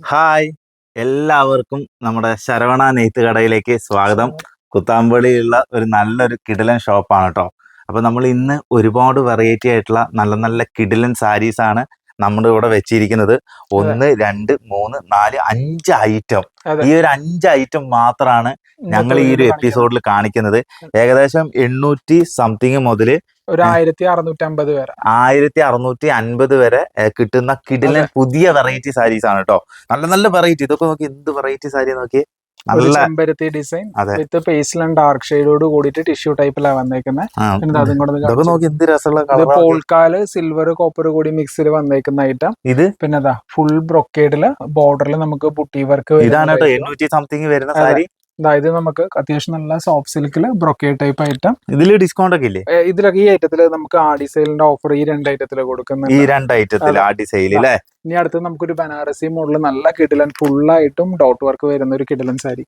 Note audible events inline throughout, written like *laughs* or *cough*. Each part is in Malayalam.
ഹായ്. എല്ലാവർക്കും നമ്മുടെ ശരവണ നെയ്ത്ത് കടയിലേക്ക് സ്വാഗതം. കുത്താമ്പളിയുള്ള ഒരു നല്ലൊരു കിടിലൻ ഷോപ്പാണ് കേട്ടോ അപ്പൊ നമ്മൾ ഇന്ന് ഒരുപാട് വെറൈറ്റി ആയിട്ടുള്ള നല്ല നല്ല കിടിലൻ സാരീസ് ആണ് നമ്മുടെ ഇവിടെ വെച്ചിരിക്കുന്നത്. ഒന്ന് രണ്ട് മൂന്ന് നാല് അഞ്ച് ഐറ്റം ഈ ഒരു അഞ്ച് ഐറ്റം മാത്രമാണ് ഞങ്ങൾ ഈ ഒരു എപ്പിസോഡിൽ കാണിക്കുന്നത്. ഏകദേശം എണ്ണൂറ്റി സംതിങ് മുതൽ ഒരു ആയിരത്തി അറുന്നൂറ്റി അമ്പത് വരെ ആയിരത്തി അറുന്നൂറ്റി അൻപത് വരെ കിട്ടുന്ന കിടിലൻ പുതിയ വെറൈറ്റി സാരീസ് ആണ് കേട്ടോ നല്ല നല്ല വെറൈറ്റി ഇതൊക്കെ നോക്കി എന്ത് വെറൈറ്റി സാരി നോക്കി? ചെമ്പരത്തി ഡിസൈൻ വിത്ത് ആൻഡ് ഡാർക്ക് ഷെയ്ഡോട് കൂടിയിട്ട് ടിഷ്യൂ ടൈപ്പിലാണ് വന്നേക്കുന്നത് അതും കൂടെ പോൾക്കാൽ സിൽവർ കോപ്പർ കൂടി മിക്സിൽ വന്നേക്കുന്ന ഐറ്റം ഇത്? പിന്നെ അതാ ഫുൾ ബ്രൊക്കേഡിൽ ബോർഡറിൽ നമുക്ക് പുട്ടി വർക്ക് ഇതാണ് എണ്ണൂറ്റി സംതിങ് വരുന്ന സാരി അതായത് നമുക്ക് അത്യാവശ്യം നല്ല സോഫ്റ്റ് സിൽക്കിൽ ബ്രൊക്കേ ടൈപ്പ് ഐറ്റം ഇതിൽ ഡിസ്കൗണ്ട് ഒക്കെ ഇല്ലേ? ഇതിലൊക്കെ ഈ ഐറ്റത്തിൽ നമുക്ക് ആഡി സെയിലിന്റെ ഓഫർ ഈ രണ്ട് ഐറ്റത്തിൽ ഈ രണ്ട് ഐറ്റത്തിൽ ആഡി സെയിൽ അല്ലേ ഇനി അടുത്ത് നമുക്കൊരു ബനാറസി മോഡൽ നല്ല കിടിലൻ ഫുൾ ആയിട്ടും ഡോട്ട് വർക്ക് വരുന്ന ഒരു കിടിലൻ സാരി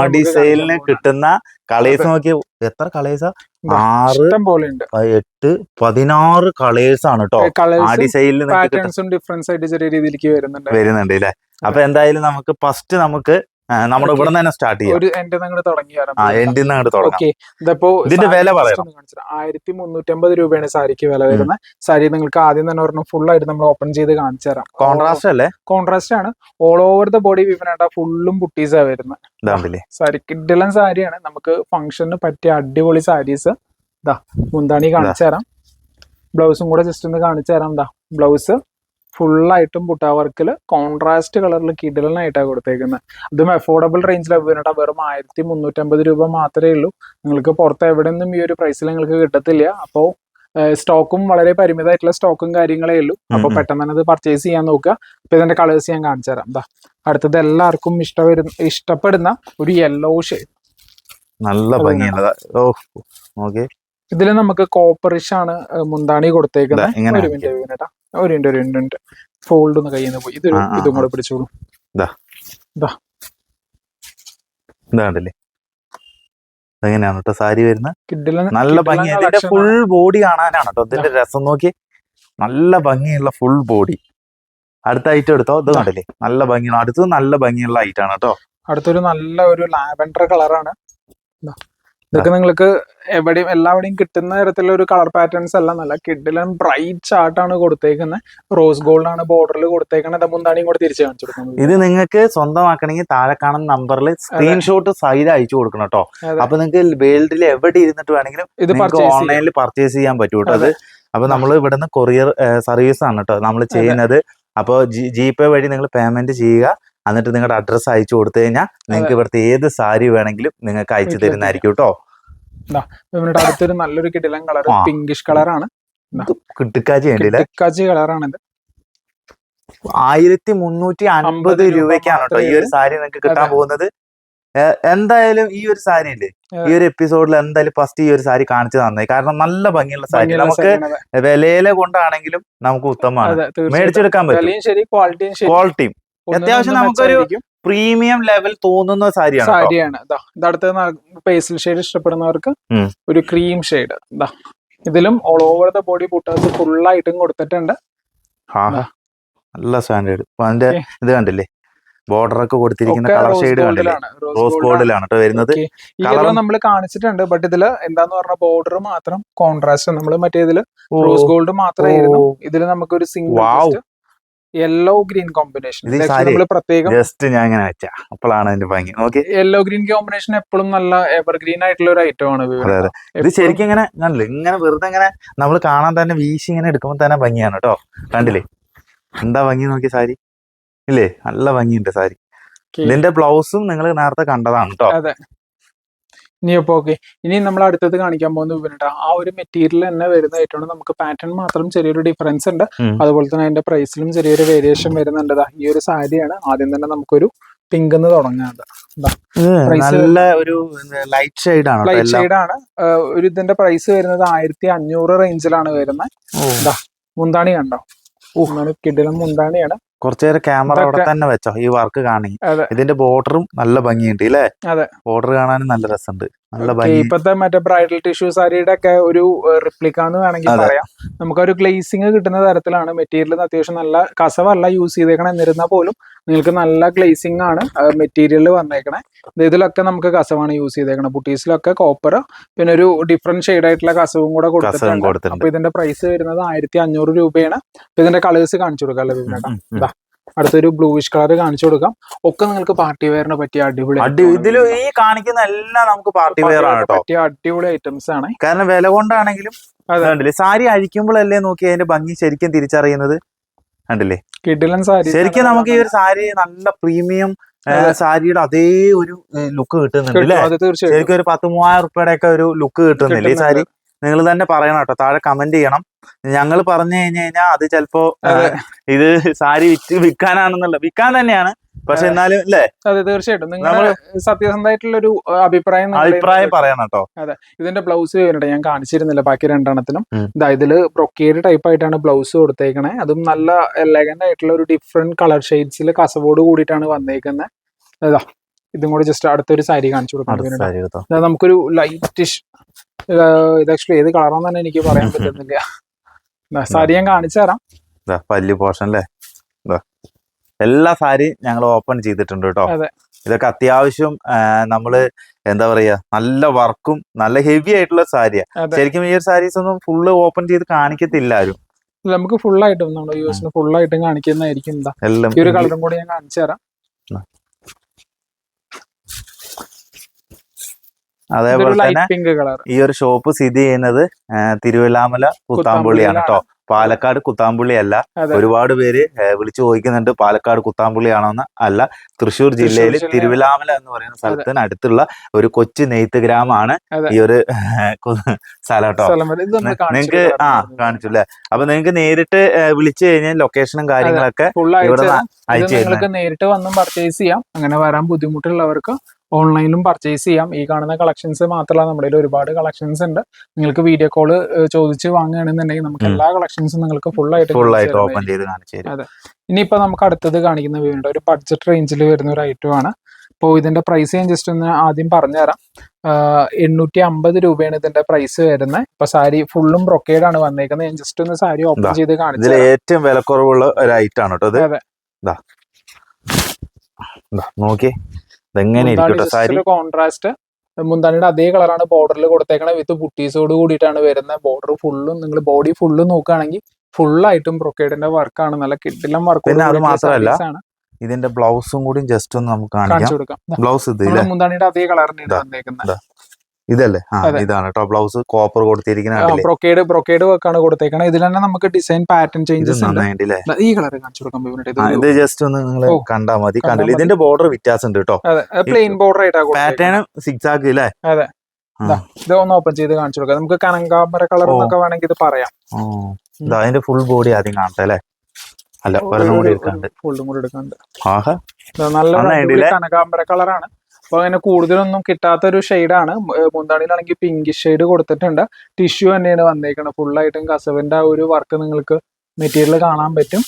ആഡി കാണിക്കാൻ കിട്ടുന്ന കളേഴ്സ്. നോക്കി എത്ര കളേഴ്സാ ആറ് പോലെ ഉണ്ട്. എട്ട് പതിനാറ് കളേഴ്സ് ആണ് കേട്ടോ. നിങ്ങൾക്ക് പാറ്റേൺസും ഡിഫറൻസ് ആയിട്ട് ചെറിയ രീതിയിലേക്ക് വരുന്നുണ്ട്. വരുന്നുണ്ട് അല്ലേ അപ്പൊ എന്തായാലും നമുക്ക് ഫസ്റ്റ് നമുക്ക് നമ്മുടെ ഇവിടെ തന്നെ സ്റ്റാർട്ട് ചെയ്യാം. ഒരു എന്റെ നിങ്ങൾ തുടങ്ങി ആ എൻഡിൽ നിന്ന് അങ്ങോട്ട് തുടങ്ങാം. ഇതിപ്പോ ഇതിന്റെ വില പറയാം ആയിരത്തി മുന്നൂറ്റമ്പത് രൂപയാണ് സാരിക്ക് വില വരുന്നത്. സാരി നിങ്ങൾക്ക് ആദ്യം തന്നെ ഒരെണ്ണം ഫുൾ ആയിട്ട് നമ്മൾ ഓപ്പൺ ചെയ്ത് കാണിച്ചു തരാം. കോൺട്രാസ്റ്റ് അല്ലേ? കോൺട്രാസ്റ്റ് ആണ്. ഓൾ ഓവർ ദ ബോഡി വിവനായിട്ട് ഫുള്ളും ബുട്ടീസാ വരുന്നത്. സാരി കിഡിലൻ സാരിയാണ്. നമുക്ക് ഫംഗ്ഷന് പറ്റിയ അടിപൊളി സാരീസ് ഇതാ മുന്താണി കാണിച്ചു തരാം. ബ്ലൗസും കൂടെ ജസ്റ്റ് ഒന്ന് കാണിച്ചു തരാം. എന്താ ബ്ലൗസ് ഫുള്ളായിട്ടും ബുട്ടാ വർക്കിൽ കോൺട്രാസ്റ്റ് കളറിൽ കിടലിനായിട്ടാണ് കൊടുത്തേക്കുന്നത് അതും അഫോർഡബിൾ റേഞ്ചിൽ വരുന്നുണ്ട് വെറും ആയിരത്തി മുന്നൂറ്റമ്പത് രൂപ മാത്രമേ ഉള്ളൂ. നിങ്ങൾക്ക് പുറത്ത് എവിടെ നിന്നും ഈ ഒരു പ്രൈസിൽ നിങ്ങൾക്ക് കിട്ടത്തില്ല. അപ്പോൾ സ്റ്റോക്കും വളരെ പരിമിതമായിട്ടുള്ള സ്റ്റോക്കും കാര്യങ്ങളേ ഉള്ളൂ. അപ്പോൾ. പെട്ടെന്ന് തന്നെ അത് പർച്ചേസ് ചെയ്യാൻ നോക്കുക. ഇപ്പൊ ഇതിന്റെ കളേഴ്സ് ഞാൻ കാണിച്ചു തരാം. എന്താ അടുത്തത് എല്ലാവർക്കും ഇഷ്ട വരുന്ന ഇഷ്ടപ്പെടുന്ന ഒരു യെല്ലോ ഷെയ്ഡ് നല്ല ഭംഗിയുള്ളതാ ഓ ഓക്കെ ഇതിൽ നമുക്ക് കോപ്പറിഷ് ആണ് മുന്താണി കൊടുത്തേക്കുന്നത് ഒരു മിനിറ്റ് വിനേട്ടാ ഒരു ഉണ്ട് ഒരു ഉണ്ട് ഫോൾഡ് ഒന്ന് കയ്യിൽ നിന്ന് പോയി. ഇതൊരു ഇതും. കൂടെ പിടിച്ചോളൂ. ഇതാണ്ടല്ലേ എങ്ങനെയാണ് കേട്ടോ സാരി വരുന്ന നല്ല ഭംഗി ഇതിന്റെ ഫുൾ ബോഡി കാണാനാണ് കേട്ടോ ഇതിന്റെ രസം നോക്കി. നല്ല ഭംഗിയുള്ള ഫുൾ ബോഡി അടുത്ത ഐറ്റം എടുത്തോ? ഇത്. കണ്ടില്ലേ? നല്ല ഭംഗിയുള്ള അടുത്തത് നല്ല ഭംഗിയുള്ള ഐറ്റം ആണ് കേട്ടോ അടുത്തൊരു നല്ല ഒരു ലാവൻഡർ കളറാണ്. ഇതൊക്കെ നിങ്ങൾക്ക് എവിടെയും എല്ലാവിടെയും കിട്ടുന്ന തരത്തിലുള്ള ഒരു കളർ പാറ്റേൺസ് എല്ലാം നല്ല കിഡിലും ബ്രൈറ്റ് ചാർട്ടാണ് കൊടുത്തേക്കുന്നത് റോസ് ഗോൾഡ് ആണ് ബോർഡറിൽ കൊടുത്തേക്കുന്നത് മുന്താണിയും കൂടെ തിരിച്ചു കാണിച്ചു കൊടുക്കുന്നത് ഇത് നിങ്ങൾക്ക് സ്വന്തമാക്കണമെങ്കിൽ താഴെ കാണുന്ന നമ്പറിൽ സ്ക്രീൻഷോട്ട് സൈഡ് അയച്ചു കൊടുക്കണം കേട്ടോ. അപ്പൊ നിങ്ങൾക്ക് വേൾഡിൽ എവിടെ ഇരുന്നിട്ട് വേണമെങ്കിലും ഇത് ഓൺലൈനിൽ പർച്ചേസ് ചെയ്യാൻ പറ്റും കേട്ടോ. അത്. അതെ. അപ്പൊ നമ്മൾ ഇവിടുന്ന് കൊറിയർ സർവീസ് ആണ് കേട്ടോ. നമ്മൾ ചെയ്യുന്നത്. അപ്പോൾ ജി പേ വഴി നിങ്ങൾ പേയ്മെന്റ് ചെയ്യുക. എന്നിട്ട് നിങ്ങളുടെ അഡ്രസ്സ് അയച്ചു കൊടുത്തു കഴിഞ്ഞാൽ നിങ്ങൾക്ക് ഇവിടുത്തെ ഏത് സാരി വേണമെങ്കിലും നിങ്ങൾക്ക് അയച്ചു. തരുന്നതായിരിക്കും കേട്ടോ. അടുത്തൊരു നല്ലൊരു കിടിലൻ കളർ. പിങ്കിഷ് കളറാണ് കിട്ടുക്കാച്ചി കിട്ടിക്കാച്ചി കളറാണിത് ആയിരത്തി മുന്നൂറ്റി അൻപത് രൂപയ്ക്കാണ് കേട്ടോ ഈ ഒരു സാരി നിങ്ങൾക്ക് കിട്ടാൻ പോകുന്നത്. എന്തായാലും ഈ ഒരു സാരി ഇല്ലേ? ഈ ഒരു എപ്പിസോഡിൽ എന്തായാലും ഫസ്റ്റ് ഈ ഒരു സാരി കാണിച്ചു തന്നെ. കാരണം നല്ല ഭംഗിയുള്ള സാരി. നമുക്ക് വിലയിലെ കൊണ്ടാണെങ്കിലും നമുക്ക് ഉത്തമമാണ്. മേടിച്ചെടുക്കാൻ പറ്റും. ക്വാളിറ്റിയും അത്യാവശ്യം നമുക്കൊരു പ്രീമിയം ലെവൽ തോന്നുന്ന സാരിയാണ്. സാരിയാണ്. ഇതാ ഇതടുത്ത് പേസിൽ ഷെയ്ഡ് ഇഷ്ടപ്പെടുന്നവർക്ക് ഒരു ക്രീം ഷെയ്ഡ്. ഇതാ ഇതിലും ഓൾ ഓവർ ദ ബോഡി ബുട്ടേഴ്സ് ഫുൾ ആയിട്ടും കൊടുത്തിട്ടുണ്ട് ആ, നല്ല സ്റ്റാൻഡേർഡ് അതിന്റെ ഇത് കണ്ടില്ലേ? ബോർഡർ ഒക്കെ കൊടുത്തിരിക്കുന്ന കളർ ഷെയ്ഡ് കണ്ടില്ലേ? റോസ് ഗോൾഡിലാണ് കേട്ടോ വരുന്നത്. കളർ നമ്മൾ കാണിച്ചിട്ടുണ്ട് ബട്ട് ഇതിൽ എന്താന്ന് പറഞ്ഞ ബോർഡർ മാത്രം കോൺട്രാസ്റ്റ് നമ്മൾ മറ്റേതിൽ റോസ് ഗോൾഡ് മാത്രമായിരുന്നു ഇതിൽ ഇതിൽ നമുക്കൊരു. സിംഗിൾ യെല്ലോ ഗ്രീൻ കോമ്പിനേഷൻ നമ്മൾ പ്രത്യേകം ജസ്റ്റ് ഞാൻ ഇങ്ങനെ വെച്ചാ. അപ്പോഴാണ് അതിന്റെ ഭംഗി. ഓക്കെ യെല്ലോ ഗ്രീൻ കോമ്പിനേഷൻ എപ്പോഴും നല്ല എവർഗ്രീൻ ആയിട്ടുള്ള ഒരു ഐറ്റം ആണ് ഇത് ശരിക്കും ഇങ്ങനെ കണ്ടില്ലേ? ഇങ്ങനെ വെറുതെ ഇങ്ങനെ നമ്മൾ കാണാൻ തന്നെ വീശി ഇങ്ങനെ എടുക്കുമ്പോൾ തന്നെ ഭംഗിയാണ് കേട്ടോ. കണ്ടില്ലേ? എന്താ ഭംഗി നോക്കി സാരി? ഇല്ലേ? നല്ല ഭംഗിയുണ്ട് സാരി. ഇതിന്റെ ബ്ലൗസും നിങ്ങൾ നേരത്തെ കണ്ടതാണ് കേട്ടോ. ഇനി അപ്പൊ ഓക്കെ ഇനി നമ്മൾ അടുത്തത് കാണിക്കാൻ പോകുന്ന വിപണിട്ടാ ആ ഒരു മെറ്റീരിയൽ തന്നെ വരുന്നതായിട്ടാണ് നമുക്ക് പാറ്റേൺ മാത്രം ചെറിയൊരു ഡിഫറൻസ് ഉണ്ട്. അതുപോലെ തന്നെ അതിന്റെ പ്രൈസിലും ചെറിയൊരു വേരിയേഷൻ വരുന്നുണ്ട് ഈ ഒരു സാരിയാണ് ആദ്യം തന്നെ നമുക്കൊരു പിങ്ക് എന്ന് തുടങ്ങാണ്ട് നല്ല ഒരു ലൈറ്റ് ഷെയ്ഡ് ആണ് ലൈറ്റ് ഷെയ്ഡ് ആണ്. ഒരു ഇതിന്റെ പ്രൈസ് വരുന്നത് ആയിരത്തി അഞ്ഞൂറ് റേഞ്ചിലാണ് വരുന്നത്. മുന്താണി കണ്ടോ? കിടിലം മുന്താണിയാണ്. കുറച്ചു നേരം ക്യാമറ അവിടെ തന്നെ വെച്ചോ. ഈ വർക്ക് കാണി. ഇതിന്റെ ബോർഡറും നല്ല ഭംഗിയുണ്ട് ഇല്ലേ. ബോർഡർ കാണാനും നല്ല രസമുണ്ട്. നല്ല ഇപ്പത്തെ മറ്റേ ബ്രൈഡൽ ടിഷ്യൂ സാരിയുടെ ഒക്കെ ഒരു റിപ്ലിക്ക എന്ന് വേണമെങ്കിൽ പറയാം. നമുക്ക് ഒരു ഗ്ലേസിങ് കിട്ടുന്ന തരത്തിലാണ്. മെറ്റീരിയൽ അത്യാവശ്യം നല്ല കസവല്ല യൂസ് ചെയ്തേക്കണം. എന്നിരുന്നാൽ പോലും നിങ്ങൾക്ക് നല്ല ഗ്ലേസിംഗ് ആണ് മെറ്റീരിയൽ വന്നേക്കണേ. ഇത് ഇതിലൊക്കെ നമുക്ക് കസവാണ് യൂസ് ചെയ്തേക്കണം. ബുട്ടീസിലൊക്കെ കോപ്പർ പിന്നെ ഒരു ഡിഫറെന്റ് ഷെയ്ഡ് ആയിട്ടുള്ള കസവും കൂടെ കൊടുത്തിട്ടുണ്ട്. അപ്പൊ ഇതിന്റെ പ്രൈസ് വരുന്നത് ആയിരത്തി അഞ്ഞൂറ് രൂപയാണ്. ഇതിന്റെ കളേഴ്സ് കാണിച്ചു കൊടുക്കാം അടുത്തൊരു ബ്ലൂയിഷ് കളർ കാണിച്ചു കൊടുക്കാം. ഒക്കെ നിങ്ങൾക്ക് പാർട്ടി വെയറിന് പറ്റിയ അടിപൊളി ഇതിൽ ഈ കാണിക്കുന്ന എല്ലാം നമുക്ക് പാർട്ടി വെയർ ആണ് പറ്റിയ അടിപൊളി ഐറ്റംസ് ആണ്. കാരണം വില കൊണ്ടാണെങ്കിലും അതെ. കണ്ടില്ലേ സാരി അഴിക്കുമ്പോഴല്ലേ നോക്കി അതിന്റെ ഭംഗി ശരിക്കും തിരിച്ചറിയുന്നത്? കണ്ടില്ലേ? കിഡിലൻ സാരി ശരിക്കും നമുക്ക് ഈ ഒരു സാരി നല്ല പ്രീമിയം സാരിയുടെ അതേ ഒരു ലുക്ക് കിട്ടുന്നുണ്ട് ശരിക്കും ഒരു പത്ത് മൂവായിരം റുപ്യയുടെ ഒക്കെ ഒരു ലുക്ക് കിട്ടുന്നില്ലേ ഈ സാരി? നിങ്ങൾ തന്നെ പറയണം കേട്ടോ. താഴെ കമന്റ് ചെയ്യണം. ഞങ്ങൾ പറഞ്ഞു കഴിഞ്ഞു കഴിഞ്ഞാൽ അത് ചിലപ്പോ ഇത് സാരി വിറ്റ് വിൽക്കാനാണെന്നല്ല വിൽക്കാൻ തന്നെയാണ്. പക്ഷെ എന്നാലും അല്ലേ അതെ തീർച്ചയായിട്ടും. നിങ്ങൾ സത്യസന്ധമായിട്ടുള്ള ഒരു അഭിപ്രായം അഭിപ്രായം പറയണം കേട്ടോ. അതെ. ഇതിന്റെ ബ്ലൗസ് വരുന്നുണ്ട് ഞാൻ കാണിച്ചിരുന്നില്ല ബാക്കി രണ്ടെണ്ണത്തിനും. ഇതാ ഇതിൽ ബ്രൊക്കേഡ് ടൈപ്പ് ആയിട്ടാണ് ബ്ലൗസ് കൊടുത്തേക്കണേ. അതും നല്ല എലഗന്റ് ആയിട്ടുള്ള ഒരു ഡിഫറെന്റ് കളർ ഷെയ്ഡ്സിൽ കസവോട് കൂടിയിട്ടാണ് വന്നേക്കുന്നത് ഇതാ ഇതും കൂടി ജസ്റ്റ് അടുത്തൊരു സാരി കാണിച്ചു ഇതാ നമുക്കൊരു ലൈറ്റിഷ് ഇത് ആക്ച്വലി ഏത് കളറാന്ന് തന്നെ എനിക്ക് പറയാൻ പറ്റുന്നില്ല. സാരി ഞാൻ കാണിച്ചു തരാം. പല്ല് പോർഷൻ അല്ലേ. എല്ലാ സാരി ഞങ്ങൾ ഓപ്പൺ ചെയ്തിട്ടുണ്ട് കേട്ടോ. ഇതൊക്കെ അത്യാവശ്യം നമ്മൾ എന്താ പറയാ നല്ല വർക്കും നല്ല ഹെവി ആയിട്ടുള്ള സാരിയാ. ശരിക്കും ഈ ഒരു സാരീസ് ഒന്നും ഫുള്ള് ഓപ്പൺ ചെയ്ത് കാണിക്കത്തില്ല ആരും. നമുക്ക് ഫുൾ ആയിട്ടും നമ്മുടെ യൂസിന് ഫുൾ ആയിട്ടും കാണിക്കുന്നതായിരിക്കും എന്താ എല്ലാം ഈ ഒരു കളറും കൂടി ഞാൻ കാണിച്ചു തരാം. അതേപോലെ തന്നെ ഈ ഒരു ഷോപ്പ് സ്ഥിതി ചെയ്യുന്നത് തിരുവല്ലാമല കുത്താമ്പുള്ളിയാണ് കേട്ടോ പാലക്കാട് കുത്താമ്പുള്ളി അല്ല. ഒരുപാട് പേര് വിളിച്ചു ചോദിക്കുന്നുണ്ട് പാലക്കാട് കുത്താമ്പുള്ളിയാണോന്ന് അല്ല തൃശ്ശൂർ ജില്ലയിൽ. തിരുവിലാമല എന്ന് പറയുന്ന സ്ഥലത്തിന് അടുത്തുള്ള ഒരു കൊച്ചു നെയ്ത്ത് ഗ്രാമമാണ് ഈ ഒരു സ്ഥലം കേട്ടോ നിങ്ങക്ക് ആ കാണിച്ചു അല്ലേ അപ്പൊ നിങ്ങക്ക് നേരിട്ട് വിളിച്ചു കഴിഞ്ഞാൽ ലൊക്കേഷനും കാര്യങ്ങളൊക്കെ ഇവിടെ അയച്ചു നേരിട്ട് വന്നും പർച്ചേസ് ചെയ്യാം. അങ്ങനെ വരാൻ ബുദ്ധിമുട്ടുള്ളവർക്ക് ഓൺലൈനിലും പർച്ചേസ് ചെയ്യാം. ഈ കാണുന്ന കളക്ഷൻസ് മാത്രമല്ല നമ്മുടെ ഒരുപാട് കളക്ഷൻസ് ഉണ്ട്. നിങ്ങൾക്ക് വീഡിയോ കോൾ ചോദിച്ച് വാങ്ങുകയാണെന്നുണ്ടെങ്കിൽ നമുക്ക്. എല്ലാ കളക്ഷൻസും നിങ്ങൾക്ക് ഫുൾ ആയിട്ട് ഫുൾ ആയിട്ട് ഓപ്പൺ ചെയ്ത് കാണിച്ചു തരും. ഇനിയിപ്പോ നമുക്ക് അടുത്തത് കാണിക്കുന്ന വീണ്ടും ഒരു ബഡ്ജറ്റ് റേഞ്ചിൽ വരുന്ന ഒരു ഐറ്റം ആണ്. അപ്പോൾ ഇതിന്റെ പ്രൈസ് ഞാൻ ജസ്റ്റ് ഒന്ന് ആദ്യം പറഞ്ഞുതരാം. എണ്ണൂറ്റി അമ്പത് രൂപയാണ് ഇതിന്റെ പ്രൈസ് വരുന്നത്. ഇപ്പൊ സാരി ഫുള്ളും ബ്രൊക്കേഡ് ആണ് വന്നേക്കുന്നത്. ഞാൻ ജസ്റ്റ് ഒന്ന് സാരി ഓപ്പൺ ചെയ്ത് കാണിച്ചു ഇതിൽ തരാം. ഏറ്റവും വിലക്കുറവുള്ള ഒരു ഐറ്റം ആണ് കേട്ടോ അതെ. ദാ. ഇതെങ്ങനെ ഇരിക്കും സാരി? കോൺട്രാസ്റ്റ് മുന്താനിയുടെ അതേ കളറാണ് ബോർഡറിൽ കൊടുത്തേക്കണത് വിത്ത് ബുട്ടീസോട് കൂടിയിട്ടാണ് വരുന്നത് ബോർഡർ ഫുള്ളും നിങ്ങൾ ബോഡി ഫുള്ള് നോക്കുകയാണെങ്കിൽ ഫുള്ളായിട്ടും ബ്രൊക്കേഡിന്റെ വർക്കാണ് നല്ല കിട്ടിലും വർക്ക് പിന്നെ അത് മാത്രമല്ല, ഇതിന്റെ ബ്ലൗസും കൂടി ജസ്റ്റ് ഒന്ന് നമുക്ക് കാണിച്ചു കൊടുക്കാം. ബ്ലൗസ് മുന്താനിയുടെ അതേ ദാ, വന്നേക്കുന്നത് ഇതല്ലേ? ഇതാണ്. കേട്ടോ ബ്ലൗസ് കോപ്പർ കൊടുത്തിരിക്കുന്ന ബ്രൊക്കേഡ് ബ്രൊക്കേഡ് വർക്കാണ് കൊടുത്തേക്കണത് ഇതിൽ തന്നെ നമുക്ക് ഡിസൈൻ പാറ്റേൺ ചേഞ്ചസ് ഈ കളർ കാണിച്ചു കൊടുക്കാൻ ഇത് ജസ്റ്റ് ഒന്ന് നിങ്ങൾ കണ്ടാൽ കണ്ടാ മതി. കണ്ടില്ല? ഇതിന്റെ ബോർഡർ വ്യത്യാസം ഉണ്ട് കേട്ടോ പ്ലെയിൻ ബോർഡർ ആയിട്ടാണ്. പാറ്റേൺ സിക്സ് ആക്കി അല്ലേ അതെ. ഇത് ഒന്ന് ഓപ്പൺ ചെയ്ത് കാണിച്ചു കൊടുക്കാം. നമുക്ക് കനങ്കാമ്പര കളർ. എന്നൊക്കെ വേണമെങ്കിൽ ഇത് പറയാം. അതിന്റെ ഫുൾ ബോഡി ആദ്യം കാണട്ടെ അല്ലേ? അല്ല ഒരെണ്ണം കൂടി എടുക്കാണ്ട്. ഫുള്ളും കൂടി എടുക്കാണ്ട്. ആഹാ. നല്ല ഒരു കനകാമ്പര കളറാണ് അപ്പൊ അങ്ങനെ കൂടുതലൊന്നും കിട്ടാത്ത ഒരു ഷെയ്ഡാണ് മുന്താണിയിലാണെങ്കിൽ പിങ്ക് ഷെയ്ഡ് കൊടുത്തിട്ടുണ്ട്. ടിഷ്യൂ തന്നെയാണ് വന്നേക്കുന്നത് ഫുള്ളായിട്ടും കസവിന്റെ ആ ഒരു വർക്ക് നിങ്ങൾക്ക് മെറ്റീരിയൽ കാണാൻ പറ്റും.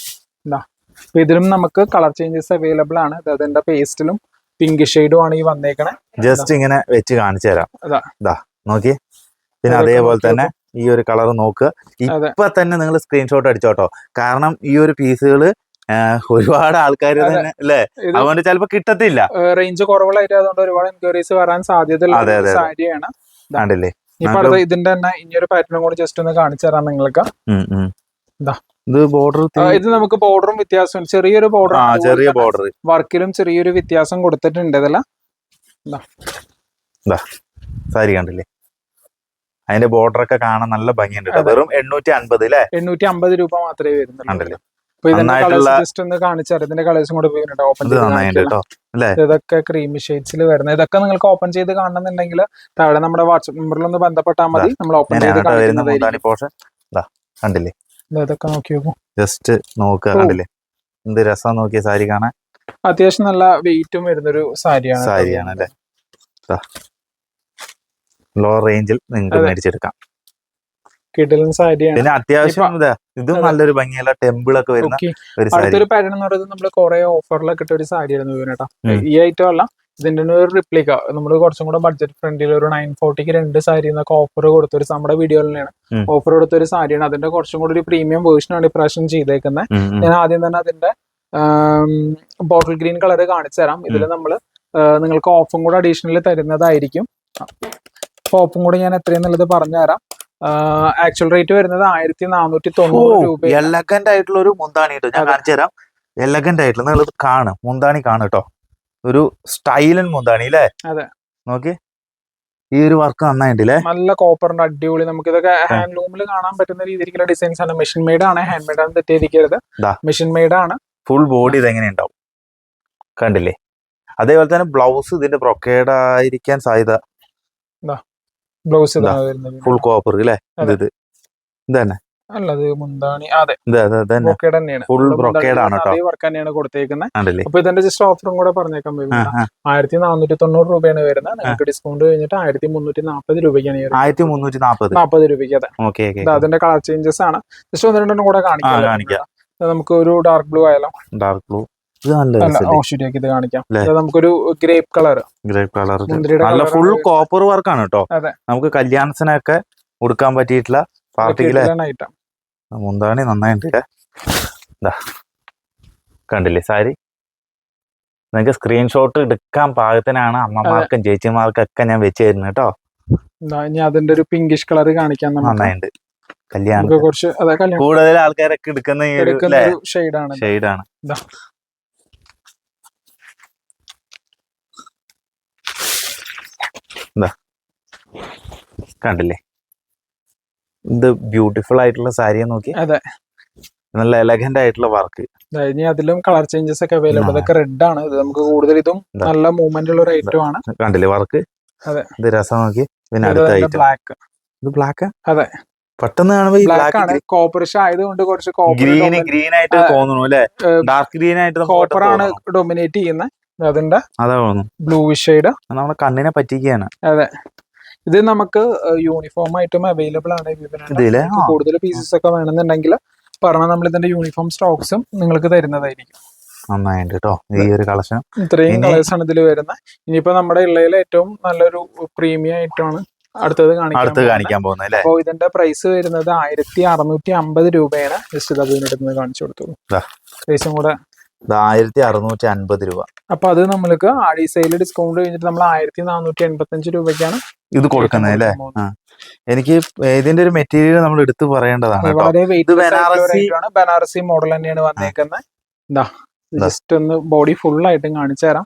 എന്താ അപ്പൊ ഇതിലും നമുക്ക് കളർ ചേഞ്ചസ് അവൈലബിൾ ആണ്. ഇത് അതിന്റെ പേസ്റ്റിലും പിങ്ക് ഷെയ്ഡും ആണ് ഈ വന്നേക്കണേ. ജസ്റ്റ് ഇങ്ങനെ വെച്ച് കാണിച്ചു തരാം. ഇതാ നോക്കി പിന്നെ അതേപോലെ തന്നെ ഈ ഒരു കളർ നോക്കുക. ഇപ്പൊ തന്നെ നിങ്ങൾ സ്ക്രീൻഷോട്ട് അടിച്ചോട്ടോ. കാരണം ഈ ഒരു പീസുകൾ ഒരുപാട് ആൾക്കാർ തന്നെ അല്ലേ? അതുകൊണ്ട് ചിലപ്പോ കിട്ടത്തില്ല. റേഞ്ച് കുറവുള്ളായിട്ട് അതുകൊണ്ട് ഒരുപാട് എൻക്വയറീസ് വരാൻ സാധ്യതയുള്ള. സാരിയാണ് അടുത്ത ഇതിന്റെ തന്നെ ഇനിയൊരു പാറ്റേൺ കൂടി ജസ്റ്റ് ഒന്ന് കാണിച്ചു തരാം നിങ്ങൾക്ക്. ഇത്. ബോർഡർ ഇത് നമുക്ക് ബോർഡറും വ്യത്യാസം ചെറിയൊരു ബോർഡർ ചെറിയ ബോർഡർ വർക്കിലും ചെറിയൊരു വ്യത്യാസം കൊടുത്തിട്ടുണ്ട് ഇതിൽ സാരി കണ്ടില്ലേ? അതിന്റെ ബോർഡർ ഒക്കെ കാണാൻ നല്ല ഭംഗിയുണ്ട്. വെറും എണ്ണൂറ്റി അൻപത് അല്ലേ? എണ്ണൂറ്റി അമ്പത് രൂപ മാത്രമേ വരുന്നുള്ളൂ. ഇതൊക്കെ ക്രീമി ഷെയ്ഡ്സിൽ വരുന്നത്. ഇതൊക്കെ നിങ്ങൾക്ക് ഓപ്പൺ ചെയ്ത് കാണണമെന്നുണ്ടെങ്കിൽ താഴെ നമ്മുടെ വാട്സ്ആപ്പ് നമ്പറിൽ ഒന്ന് ബന്ധപ്പെട്ടാൽ മതി. നമ്മൾ ഓപ്പൺ ചെയ്ത് കണ്ടില്ലേ? ഇതൊക്കെ നോക്കി ജസ്റ്റ് നോക്കുക കണ്ടില്ലേ? എന്ത് രസം നോക്കിയ സാരി കാണാൻ? അത്യാവശ്യം നല്ല വെയിറ്റും വരുന്നൊരു സാരിയാണ് സാരിയാണ് അല്ലേ? ലോ റേഞ്ചിൽ നിങ്ങൾക്ക്. മേടിച്ചെടുക്കാം. കിടലൻ സാരിയാണ്. പിന്നെ അത്യാവശ്യം ഇത് നല്ലൊരു ഭംഗിയുള്ള ടെമ്പിൾ ഒക്കെ വരുന്ന ഒരു അടുത്തൊരു പാറ്റേൺ എന്ന് പറയുന്നത് നമ്മൾ കുറെ ഓഫറിലൊക്കെ ഇട്ട ഒരു സാരി ആയിരുന്നു ഉം. ഈ ഐറ്റം അല്ല ഇതിന്റെ ഒരു റിപ്ലിക്ക നമ്മൾ കുറച്ചും കൂടെ ബഡ്ജറ്റ് ഫ്രണ്ടിൽ ഒരു നയൻ ഫോർട്ടിക്ക് രണ്ട് സാരി എന്നൊക്കെ ഓഫർ കൊടുത്തൊരു നമ്മുടെ വീഡിയോയിലാണ്. ഓഫർ കൊടുത്തൊരു സാരിയാണ്. അതിന്റെ കുറച്ചും കൂടി ഒരു പ്രീമിയം വേർഷൻ ആണ് ഇപ്രാവശ്യം ചെയ്തേക്കുന്നത്. ഞാൻ ആദ്യം തന്നെ അതിന്റെ ബോട്ടിൽ ഗ്രീൻ കളർ കാണിച്ചു തരാം. ഇതിൽ നമ്മൾ നിങ്ങൾക്ക് ഓഫും കൂടെ അഡീഷണൽ തരുന്നതായിരിക്കും. ഓഫും കൂടെ ഞാൻ എത്രയെന്നുള്ളത് പറഞ്ഞുതരാം. ആക്ച്വൽ റേറ്റ് വരുന്നത് ആയിരത്തി നാനൂറ്റി തൊണ്ണൂറ് രൂപ എലഗന്റ് ആയിട്ടുള്ള ഒരു മുന്താണി കേട്ടോ ഞാൻ. കാണിച്ചു തരാം. എലഗന്റ് ആയിട്ടുള്ള നിങ്ങൾ കാണും. മുന്താണി കാണും കേട്ടോ ഒരു സ്റ്റൈലൻ മുന്താണി അല്ലേ അതെ. നോക്കി. ഈ ഒരു വർക്ക് നന്നായിട്ടില്ലേ? നല്ല കോപ്പറിന്റെ അടിപൊളി. നമുക്ക് ഇതൊക്കെ ഹാൻഡ്ലൂമിൽ കാണാൻ പറ്റുന്ന രീതിയിലുള്ള ഡിസൈൻസ് ആണ്. മെഷീൻ മെയ്ഡ് ആണ്. ഹാൻഡ് മെയ്ഡ് ആണ് തെറ്റിയിരിക്കരുത്. മെഷീൻ മെയ്ഡ് ആണ്. ഫുൾ ബോഡി ഇതെങ്ങനെ ഉണ്ടാവും കണ്ടില്ലേ? അതേപോലെ തന്നെ ബ്ലൗസ് ഇതിന്റെ ബ്രൊക്കേഡ് ആയിരിക്കാൻ സാധ്യത. ബ്ലൗസ് ഫുൾ കോപ്പർ അല്ലേ ഇത് അതെ. ഇത് ഇത്. അല്ല അത് മുന്താണി. അതെ. ബ്രോക്കേഡ് തന്നെയാണ്. ഫുൾ ബ്രോക്കേഡ് ആണ് കേട്ടോ. വർക്ക് തന്നെയാണ് കൊടുത്തേക്കുന്നത് അപ്പൊ ഇതിന്റെ ജസ്റ്റ് ഓഫറും കൂടെ പറഞ്ഞേക്കാൻ ആ, ആയിരത്തി നാനൂറ്റി തൊണ്ണൂറ് രൂപയാണ് വരുന്നത്. നിങ്ങൾക്ക് ഡിസ്കൗണ്ട് കഴിഞ്ഞിട്ട് ആയിരത്തി മുന്നൂറ്റി നാൽപ്പത് രൂപയ്ക്കാണ്. ആയിരത്തി മുന്നൂറ്റി നാൽപ്പത് നാൽപ്പത് രൂപയ്ക്ക് അതെ. അതിന്റെ കളർ ചേഞ്ചസ് ആണ്. ജസ്റ്റ് ഒന്ന് രണ്ടെണ്ണം കൂടെ കാണിക്കാം നമുക്ക് ഒരു ഡാർക്ക് ബ്ലൂ ആയാലോ? ഡാർക്ക് ബ്ലൂ ശരിയാക്കി ഇത് കാണിക്കാം. നമുക്കൊരു ഗ്രേപ്പ് കളർ. Grape colour. നല്ല ഫുൾ കോപ്പർ വർക്കാണ് കേട്ടോ. നമുക്ക് കല്യാണത്തിനൊക്കെ ഉടുക്കാൻ പറ്റിയിട്ടുള്ള പാർട്ടിയിലെ മുന്താണി നന്നായിട്ടുണ്ട്. ദാ. കണ്ടില്ലേ സാരി? നിങ്ങൾക്ക് സ്ക്രീൻഷോട്ട് എടുക്കാൻ പാകത്തിനാണ് അമ്മമാർക്കും ചേച്ചിമാർക്കും ഒക്കെ ഞാൻ വെച്ച് തരുന്നത് കേട്ടോ ഇനി അതിന്റെ ഒരു പിങ്കിഷ് കളർ കാണിക്കാൻ നന്നായിട്ടുണ്ട് കല്യാണം കൂടുതൽ ആൾക്കാരൊക്കെ എടുക്കുന്ന ഷെയ്ഡാണ് ഷെയ്ഡാണ് കണ്ടില്ലേ? ഇത് ബ്യൂട്ടിഫുൾ ആയിട്ടുള്ള സാരിയെ നോക്കി അതെ. നല്ല എലഗന്റ് ആയിട്ടുള്ള വർക്ക് ഇനി അതിലും കളർ ചേഞ്ചസ് ഒക്കെ അവൈലബിൾ അതൊക്കെ റെഡ് ആണ്. ഇത് നമുക്ക് കൂടുതൽ ഇതും നല്ല മൂവ്മെന്റ് ഉള്ള ഒരു ഐറ്റം ആണ്. കണ്ടില്ലേ വർക്ക് അതെ. ഇത് രസം നോക്കി പിന്നെ അടുത്ത ഐറ്റം ബ്ലാക്ക് ഇത് ബ്ലാക്ക് അതെ. പെട്ടെന്ന് കാണുമ്പോ ഈ ബ്ലാക്ക് ആണ്. കോപ്പറിഷ് ആയതുകൊണ്ട് കുറച്ച് ഗ്രീൻ ഗ്രീൻ ആയിട്ട് തോന്നുന്നു അല്ലേ? ഡാർക്ക് ഗ്രീൻ ആയിട്ട് കോപ്പർ ആണ്. ഡൊമിനേറ്റ് ചെയ്യുന്നത്. അതിന്റെ അതാ തോന്നുന്നു. ബ്ലൂ ഷെയ്ഡ് നമ്മുടെ കണ്ണിനെ പറ്റിക്കുകയാണ്. ഇത് നമുക്ക് യൂണിഫോം ആയിട്ടും അവൈലബിൾ ആണ്. ഇതിലെ കൂടുതൽ പീസസ് ഒക്കെ വേണമെന്നുണ്ടെങ്കിൽ പറഞ്ഞാൽ നമ്മൾ ഇതിന്റെ യൂണിഫോം സ്റ്റോക്സും നിങ്ങൾക്ക് തരുന്നതായിരിക്കും. നന്നായിട്ടുണ്ട് കേട്ടോ ഈ ഒരു കളക്ഷൻ ഇത്രയും കളേഴ്സ് ആണ് ഇതിൽ വരുന്നത് ഇനിയിപ്പോ നമ്മുടെ ഉള്ളതിൽ ഏറ്റവും നല്ലൊരു പ്രീമിയം ആയിട്ടാണ് അടുത്തത് അടുത്ത്. കാണിക്കാൻ പോകുന്നത് അല്ലേ? അപ്പോൾ ഇതിന്റെ പ്രൈസ് വരുന്നത് ആയിരത്തി അറുന്നൂറ്റി അമ്പത് രൂപയാണ്. ജസ്റ്റ് ഇത് അതിനടുത്ത് കാണിച്ചു കൊടുത്തു ദാ. പ്രൈസും കൂടെ ഇത് ആയിരത്തി അറുന്നൂറ്റി അൻപത് രൂപ. അപ്പൊ അത് നമ്മൾക്ക് ആടി സെയിൽ ഡിസ്കൗണ്ട് കഴിഞ്ഞിട്ട് നമ്മൾ ആയിരത്തി നാനൂറ്റി എൺപത്തി അഞ്ച് രൂപയ്ക്കാണ് ഇത് കൊടുക്കുന്നത് അല്ലേ? എനിക്ക് ഇതിന്റെ ഒരു മെറ്റീരിയൽ നമ്മൾ എടുത്തു പറയേണ്ടതാണ് അത് വളരെ വെയിറ്റ് ബനാറസി- ബനാറസി മോഡൽ തന്നെയാണ് വന്നേക്കുന്നത് എന്താ. ജസ്റ്റ് ഒന്ന് ബോഡി ഫുൾ ആയിട്ടും കാണിച്ചു തരാം.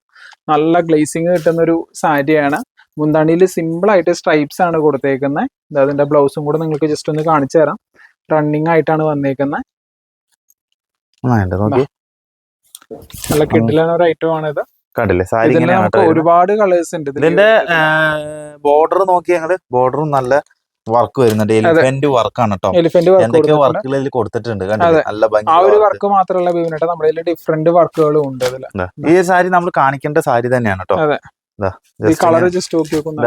നല്ല ഗ്ലേസിങ് കിട്ടുന്ന ഒരു സാരിയാണ് മുന്താണിയിൽ സിമ്പിൾ ആയിട്ട് സ്ട്രൈപ്സ് ആണ് കൊടുത്തേക്കുന്നത് അതിന്റെ ബ്ലൗസും കൂടെ നിങ്ങൾക്ക് ജസ്റ്റ് ഒന്ന് കാണിച്ചു തരാം. റണ്ണിങ് ആയിട്ടാണ് വന്നേക്കുന്നത് നല്ല കിഡിലാണ് ഒരു ഐറ്റം ആണ് ഇത് കണ്ടില്ലേ സാരി. ഒരുപാട് കളേഴ്സ് ഉണ്ട്. ഇതിന്റെ ബോർഡർ നോക്കി ഞങ്ങൾ ബോർഡറും നല്ല വർക്ക് വരുന്നുണ്ട്. എലിഫന്റ് വർക്കാണ് കേട്ടോ എലിഫന്റ് വർക്ക് കൊടുത്തിട്ടുണ്ട്. നല്ല ആ ഒരു വർക്ക് മാത്രമല്ല ബിബിനേട്ട. നമ്മുടെ ഡിഫറെന്റ് വർക്കുകളും ഉണ്ട് ഈ സാരി നമ്മൾ കാണിക്കേണ്ട സാരി തന്നെയാണ് കേട്ടോ കളർ ജസ്റ്റ്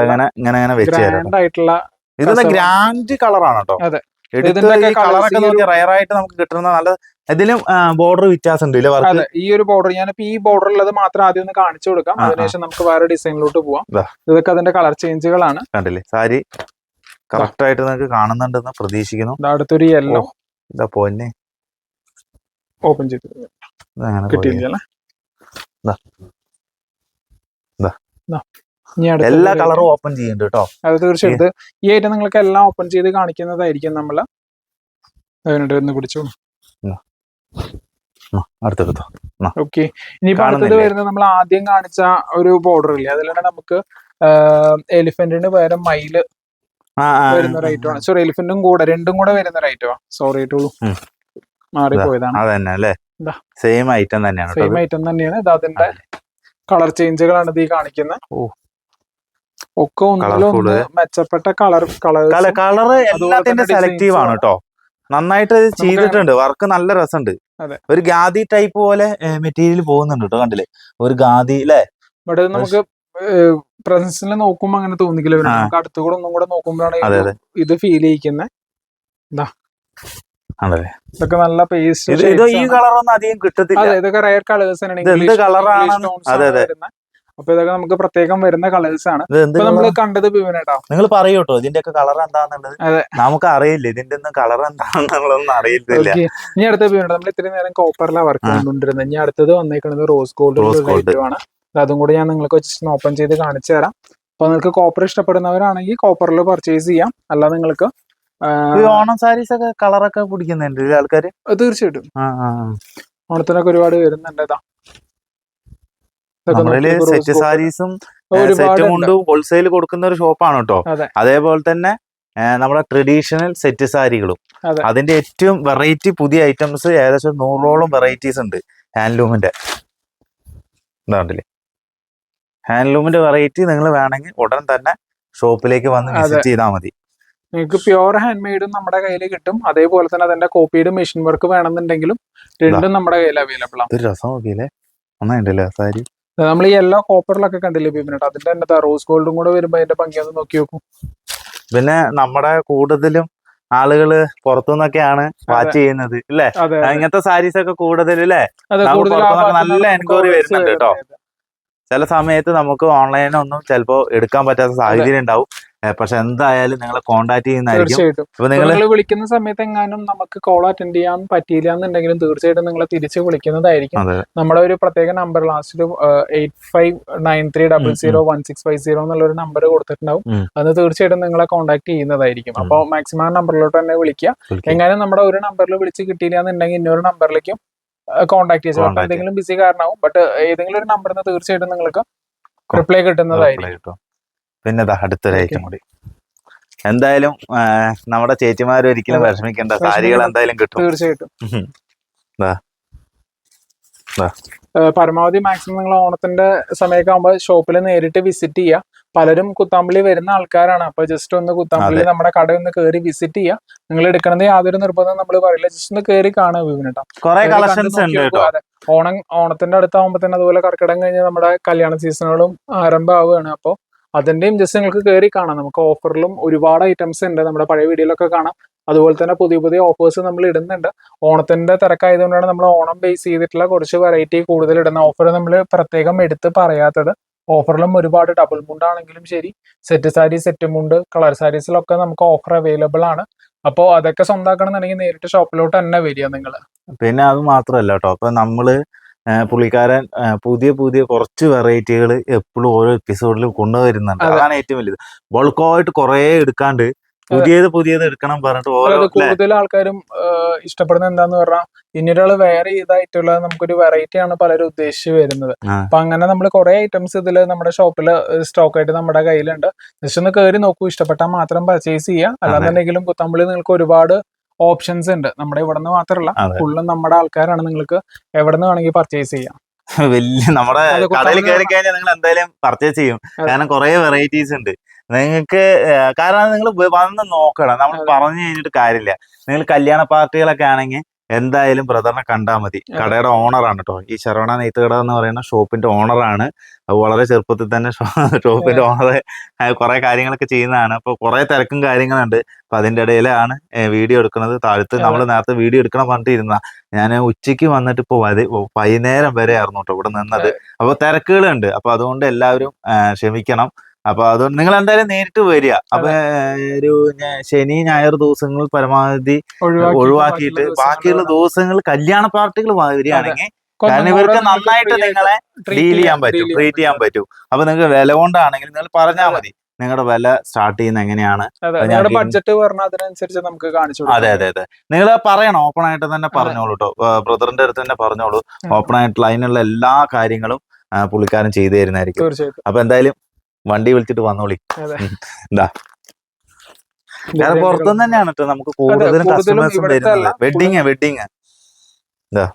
ഇങ്ങനെ ഇങ്ങനെ വെച്ച് ആയിട്ടുള്ള ഇതൊന്ന് ഗ്രാൻഡ് കളറാണ് കേട്ടോ. എടുത്ത് ഈ കളറൊക്കെ റയർ ആയിട്ട് നമുക്ക് കിട്ടുന്ന നല്ല ഇതിലും ബോർഡർ വ്യത്യാസം ഉണ്ട് ഈ ഒരു ബോർഡർ ഞാനിപ്പോ ഈ ബോർഡർ ഉള്ളത് മാത്രം ആദ്യം ഒന്ന് കാണിച്ചു കൊടുക്കാം. അതിനുശേഷം നമുക്ക് വേറെ ഡിസൈനിലോട്ട് പോവാം. ഇതൊക്കെ അതിന്റെ കളർ ചേഞ്ചുകളാണ് കണ്ടില്ലേ? സാരി കറക്റ്റ് ആയിട്ട് നിങ്ങൾക്ക് കാണുന്നുണ്ടെന്ന് പ്രതീക്ഷിക്കുന്നു. അടുത്തൊരു യെല്ലോ ഇതാ പോന്നെ. ഓപ്പൺ ചെയ്ത്. കിട്ടിയില്ല എല്ലാ കളറും ഓപ്പൺ ചെയ്യുന്നുണ്ട് കേട്ടോ. അത് തീർച്ചയായിട്ടും. ഈ ഐറ്റം നിങ്ങൾക്ക് എല്ലാം ഓപ്പൺ ചെയ്ത് കാണിക്കുന്നതായിരിക്കും നമ്മൾ. അതിനുണ്ട് ഒന്ന് പിടിച്ചു അടുത്തെടുത്തോ ഓക്കെ ഇനിയിപ്പോ അടുത്തത്? വരുന്നത് നമ്മൾ ആദ്യം കാണിച്ച ഒരു ബോർഡർ ഇല്ലേ? അതിലാണ് നമുക്ക് എലിഫന്റിന് പകരം മയിൽ വരുന്ന ഒരു ആണ്. സോറി എലിഫന്റും കൂടെ രണ്ടും കൂടെ വരുന്ന ഐറ്റമാണ് സോറി ടൂളു. മാറിപ്പോയതാണ്. അതന്നെ അല്ലേ? ദാ. സെയിം ഐറ്റം തന്നെയാണ് സെയിം. ഐറ്റം തന്നെയാണ്. ഇത് അതിന്റെ കളർ ചേഞ്ചുകളാണ് ഇത് ഈ കാണിക്കുന്നത്. ഒക്കെ ഒന്നിലും മെച്ചപ്പെട്ട കളർ കളർ കളർ എല്ലാത്തിന്റെ സെലക്റ്റീവ് ആണ്. കേട്ടോ. നന്നായിട്ട് ചെയ്തിട്ടുണ്ട്. വർക്ക് നല്ല രസമുണ്ട്. ഒരു ഗാദി ടൈപ്പ് പോലെ മെറ്റീരിയൽ പോകുന്നുണ്ട് കേട്ടോ കണ്ടില്ലേ? ഒരു ഗാദി അല്ലേ നമുക്ക് പ്രസൻസിൽ നോക്കുമ്പോ അങ്ങനെ തോന്നിക്കില്ല. നമുക്ക് അടുത്തു കൂടെ ഒന്നും കൂടെ നോക്കുമ്പോഴാണ് ഇത് ഫീൽ ചെയ്യിക്കുന്നത് ആണല്ലേ? ഇതൊക്കെ നല്ല പേസ്റ്റ് ഈ കളറൊന്നും അധികം കിട്ടത്തില്ല. ഇതൊക്കെ റയർ കളേഴ്സ് എന്ത് colour അതെ, അതെ. അപ്പൊ ഇതൊക്കെ നമുക്ക് പ്രത്യേകം വരുന്ന കളേഴ്സ് ആണ്. നമ്മൾ കണ്ടത് ബിബിനേട്ടാ നിങ്ങൾ പറയൂട്ടോ ഇതിന്റെ ഒക്കെ കളർ എന്താന്നുള്ളത്. അതെ. നമുക്ക് അറിയില്ല ഇതിന്റെ ഒന്നും കളർ എന്താണെന്നുള്ളതൊന്നും അറിയില്ല ഇനി അടുത്ത ബിബിനേട്ടാ നമ്മൾ ഇത്രയും നേരം കോപ്പറിലാണ് വർക്ക്. ചെയ്തുകൊണ്ടിരുന്നത്. ഇനി അടുത്തത് വന്നേക്കുന്നത് റോസ് ഗോൾഡ്. ആണ്. അതും കൂടി ഞാൻ നിങ്ങൾക്ക് ജസ്റ്റ് ഓപ്പൺ ചെയ്ത് കാണിച്ചു തരാം. അപ്പൊ നിങ്ങൾക്ക് കോപ്പർ ഇഷ്ടപ്പെടുന്നവരാണെങ്കിൽ കോപ്പറിൽ പർച്ചേസ് ചെയ്യാം. അല്ല നിങ്ങൾക്ക് ഓണം സാരീസ് ഒക്കെ കളറൊക്കെ പിടിക്കുന്നുണ്ട് ആൾക്കാർ തീർച്ചയായിട്ടും. ഓണത്തിനൊക്കെ ഒരുപാട് വരുന്നുണ്ട്. ഇതാ. നമ്മളിൽ സെറ്റ് സാരീസും സെറ്റ് മുണ്ടും ഹോൾസെയിൽ കൊടുക്കുന്ന ഒരു ഷോപ്പാണ് കേട്ടോ അതേപോലെ തന്നെ നമ്മുടെ ട്രഡീഷണൽ സെറ്റ് സാരികളും അതെ. അതിന്റെ ഏറ്റവും വെറൈറ്റി പുതിയ ഐറ്റംസ് ഏകദേശം നൂറോളം വെറൈറ്റീസ് ഉണ്ട് ഹാൻഡ്ലൂമിന്റെ എന്താണ്ടില്ലേ ഹാൻഡ്ലൂമിന്റെ വെറൈറ്റി നിങ്ങൾ വേണമെങ്കിൽ ഉടൻ തന്നെ ഷോപ്പിലേക്ക് വന്ന് വിസിറ്റ് ചെയ്താൽ മതി. നിങ്ങൾക്ക് പ്യുവർ ഹാൻഡ് മെയ്ഡും നമ്മുടെ കയ്യിൽ കിട്ടും. അതേപോലെ തന്നെ അതിന്റെ കോപ്പിയുടെ മെഷീൻ വർക്ക് വേണമെന്നുണ്ടെങ്കിലും രണ്ടും നമ്മുടെ കയ്യിൽ അവൈലബിൾ ആണ് രസം നോക്കിയില്ലേ? നന്നായിട്ടുണ്ടല്ലേ ആ സാരി? നമ്മൾ ഈ എല്ലാ കോപ്പറിലൊക്കെ കണ്ടില്ലേ ബിബിനട്ട് അതിന്റെ തന്നെ റോസ് ഗോൾഡും കൂടെ വരുമ്പോ അതിന്റെ ഭംഗി ഒന്ന് നോക്കി നോക്കും. പിന്നെ നമ്മുടെ കൂടുതലും ആളുകൾ പുറത്തുനിന്നൊക്കെയാണ് വാച്ച് ചെയ്യുന്നത് ഇല്ലേ? ഇങ്ങനത്തെ സാരീസ് ഒക്കെ കൂടുതൽ അല്ലേ നല്ല എൻക്വയറി വരുന്നുണ്ട് കേട്ടോ. ചില സമയത്ത് നമുക്ക് ഓൺലൈനൊന്നും ചിലപ്പോ എടുക്കാൻ പറ്റാത്ത സാഹചര്യം ഉണ്ടാവും. പക്ഷെ എന്തായാലും നിങ്ങളെ കോണ്ടാക്ട് ചെയ്യുന്നതായിരിക്കും. അപ്പൊ നിങ്ങൾ വിളിക്കുന്ന സമയത്ത് എങ്ങാനും നമുക്ക് കോൾ അറ്റൻഡ് ചെയ്യാൻ പറ്റിയില്ല എന്നുണ്ടെങ്കിലും തീർച്ചയായിട്ടും നിങ്ങളെ തിരിച്ച് വിളിക്കുന്നതായിരിക്കും. നമ്മുടെ ഒരു പ്രത്യേക number last eight five nine three double zero one six five zero എന്നുള്ള ഒരു നമ്പർ കൊടുത്തിട്ടുണ്ടാവും. അന്ന് അത് തീർച്ചയായിട്ടും നിങ്ങളെ കോൺടാക്ട് ചെയ്യുന്നതായിരിക്കും. അപ്പോൾ മാക്സിമം നമ്പറിലോട്ട് തന്നെ വിളിക്കുക. എങ്ങാനും നമ്മുടെ ഒരു നമ്പറിൽ വിളിച്ച് കിട്ടിയില്ല എന്നുണ്ടെങ്കിൽ ഇന്നൊരു നമ്പറിലേക്കും കോൺടാക്ട് ചിലപ്പോൾ Contact എന്തെങ്കിലും ബിസി കാരണമാവും ബട്ട് ഏതെങ്കിലും ഒരു നമ്പറിൽ നിന്ന് തീർച്ചയായിട്ടും നിങ്ങൾക്ക് റിപ്ലൈ കിട്ടുന്നതായിരിക്കും. പിന്നെ അടുത്തൊരു ഐറ്റം കൂടി. എന്തായാലും നമ്മുടെ ചേച്ചിമാർ ഒരിക്കലും. വിഷമിക്കേണ്ട. സാരികൾ എന്തായാലും കിട്ടും. തീർച്ചയായിട്ടും. പരമാവധി മാക്സിമം നിങ്ങൾ ഓണത്തിന്റെ സമയമൊക്കെ ആകുമ്പോൾ ഷോപ്പിൽ നേരിട്ട് വിസിറ്റ് ചെയ്യുക പലരും കുത്താമ്പള്ളി വരുന്ന ആൾക്കാരാണ്. അപ്പൊ ജസ്റ്റ് ഒന്ന് കുത്താമ്പള്ളി നമ്മുടെ കട ഒന്ന് കയറി വിസിറ്റ് ചെയ്യാം. നിങ്ങൾ എടുക്കണത് യാതൊരു നിർബന്ധം നമ്മൾ പറയില്ല. ജസ്റ്റ് ഒന്ന് കയറി കാണുക അതെ. ഓണം ഓണത്തിന്റെ അടുത്താവുമ്പോ തന്നെ അതുപോലെ കർക്കിടം കഴിഞ്ഞ് നമ്മുടെ കല്യാണ സീസണുകളും ആരംഭമാവുകയാണ് അപ്പോൾ അതിന്റെയും ജസ്റ്റ് നിങ്ങൾക്ക് കയറി കാണാം. നമുക്ക് ഓഫറിലും ഒരുപാട് ഐറ്റംസ് ഉണ്ട്. നമ്മുടെ പഴയ വീഡിയോയിലൊക്കെ കാണാം. അതുപോലെ തന്നെ പുതിയ പുതിയ ഓഫേഴ്സ് നമ്മൾ ഇടുന്നുണ്ട്. ഓണത്തിന്റെ തിരക്കായതുകൊണ്ടാണ് നമ്മൾ ഓണം ബേസ് ചെയ്തിട്ടുള്ള കുറച്ച് വെറൈറ്റി കൂടുതൽ ഇടുന്ന ഓഫർ നമ്മൾ പ്രത്യേകം എടുത്ത് പറയാത്തത്. ഓഫറിലും ഒരുപാട് ഡബിൾ മുണ്ടാണെങ്കിലും ശരി. സെറ്റ് സാരി സെറ്റ് മുണ്ട് കളർ സാരീസിലൊക്കെ നമുക്ക് ഓഫർ അവൈലബിൾ ആണ്. അപ്പോൾ അതൊക്കെ സ്വന്തമാക്കണമെന്നുണ്ടെങ്കിൽ നേരിട്ട് ഷോപ്പിലോട്ട് തന്നെ വരിക നിങ്ങൾ. പിന്നെ അത് മാത്രമല്ല കേട്ടോ അപ്പൊ നമ്മൾ പുള്ളിക്കാരൻ പുതിയ പുതിയ കുറച്ച് വെറൈറ്റികൾ എപ്പോഴും ഓരോ എപ്പിസോഡിലും കൊണ്ടുവരുന്നുണ്ട്. അതെ. അതാണ് ഏറ്റവും വലുത്. ബൾക്കായിട്ട് കുറെ എടുക്കാണ്ട് പുതിയത് പുതിയത് എടുക്കണം പറഞ്ഞിട്ട് ഓരോ? കൂടുതൽ ആൾക്കാരും ഇഷ്ടപ്പെടുന്ന ഇഷ്ടപ്പെടുന്നത് എന്താന്ന് പറഞ്ഞാൽ ഇനിയൊരാൾ വേറെ ഇതായിട്ടുള്ള നമുക്കൊരു വെറൈറ്റി ആണ് പലരും ഉദ്ദേശിച്ച് വരുന്നത്. അപ്പൊ അങ്ങനെ നമ്മൾ കുറെ ഐറ്റംസ് ഇതിൽ നമ്മുടെ ഷോപ്പിൽ സ്റ്റോക്ക് ആയിട്ട് നമ്മുടെ കയ്യിലുണ്ട്. ജസ്റ്റ് ഒന്ന് കയറി നോക്കൂ ഇഷ്ടപ്പെട്ടാൽ മാത്രം പർച്ചേസ് ചെയ്യുക അല്ലാന്നുണ്ടെങ്കിലും കുത്തമ്പള്ളി നിങ്ങൾക്ക് ഒരുപാട് ഓപ്ഷൻസ് ഉണ്ട്. നമ്മുടെ ഇവിടെ നിന്ന് മാത്രമല്ല. ഫുള്ളും നമ്മുടെ ആൾക്കാരാണ് നിങ്ങൾക്ക് എവിടെ നിന്ന് വേണമെങ്കിൽ പർച്ചേസ് ചെയ്യാം. *laughs* വലിയ നമ്മുടെ കടയിൽ കയറി കഴിഞ്ഞാൽ നിങ്ങൾ എന്തായാലും പർച്ചേസ് ചെയ്യും. കാരണം കുറെ വെറൈറ്റീസ് ഉണ്ട്. നിങ്ങൾക്ക് കാരണം നിങ്ങൾ വന്ന് നോക്കണം. നമ്മൾ പറഞ്ഞു കഴിഞ്ഞിട്ട് കാര്യമില്ല. നിങ്ങൾ കല്യാണ പാർട്ടികളൊക്കെ ആണെങ്കിൽ എന്തായാലും ബ്രദറിനെ കണ്ടാൽ മതി. കടയുടെ ഓണറാണ് കേട്ടോ ഈ ശരവണ നെയ്ത്ത് കട എന്ന് പറയുന്ന ഷോപ്പിന്റെ ഓണറാണ് വളരെ ചെറുപ്പത്തിൽ തന്നെ ഷോപ്പിന്റെ ഓണറെ കുറെ കാര്യങ്ങളൊക്കെ ചെയ്യുന്നതാണ്. അപ്പൊ കുറെ തിരക്കും കാര്യങ്ങളുണ്ട്. അപ്പൊ അതിന്റെ ഇടയിലാണ് വീഡിയോ എടുക്കുന്നത്. താഴത്ത് നമ്മൾ നേരത്തെ വീഡിയോ എടുക്കണം പറഞ്ഞിട്ടിരുന്ന ഞാൻ ഉച്ചയ്ക്ക് വന്നിട്ട് ഇപ്പൊ വരെ- വൈകുന്നേരം വരെ ആയിരുന്നു കേട്ടോ ഇവിടെ നിന്നത്. അപ്പൊ തിരക്കുകളുണ്ട്. അപ്പൊ അതുകൊണ്ട് എല്ലാവരും ക്ഷമിക്കണം. അപ്പൊ അതുകൊണ്ട് നിങ്ങൾ എന്തായാലും നേരിട്ട് വരിക. അപ്പൊ ഒരു ശനി ഞായർ ദിവസങ്ങൾ പരമാവധി ഒഴിവാക്കിയിട്ട് ബാക്കിയുള്ള ദിവസങ്ങൾ കല്യാണ പാർട്ടികൾ വരികയാണെങ്കിൽ കാരണം ഇവർക്ക് നന്നായിട്ട് നിങ്ങളെ ഡീൽ ചെയ്യാൻ പറ്റും ട്രീറ്റ് ചെയ്യാൻ പറ്റും. അപ്പൊ നിങ്ങൾക്ക് വില കൊണ്ടാണെങ്കിൽ നിങ്ങൾ പറഞ്ഞാൽ മതി. നിങ്ങളുടെ വില സ്റ്റാർട്ട് ചെയ്യുന്ന എങ്ങനെയാണ്? ബഡ്ജറ്റ് അതിനനുസരിച്ച് നമുക്ക് കാണിച്ചു അതെ അതെ അതെ. നിങ്ങൾ പറയണം ഓപ്പൺ ആയിട്ട് തന്നെ പറഞ്ഞോളൂ കേട്ടോ ബ്രദറിന്റെ അടുത്ത് തന്നെ പറഞ്ഞോളൂ. ഓപ്പൺ ആയിട്ടുള്ള അതിനുള്ള എല്ലാ കാര്യങ്ങളും പുള്ളിക്കാരൻ ചെയ്തു തരുന്നതായിരിക്കും. അപ്പൊ എന്തായാലും വണ്ടി വിളിച്ചിട്ട് വന്നോളി. എന്താ വേറെ പുറത്തുനിന്ന് തന്നെയാണ് കേട്ടോ നമുക്ക് കൂടുതലും കസ്റ്റമേഴ്സ് വരുന്നത് വെഡിങ് വെഡിങ് ഇതാ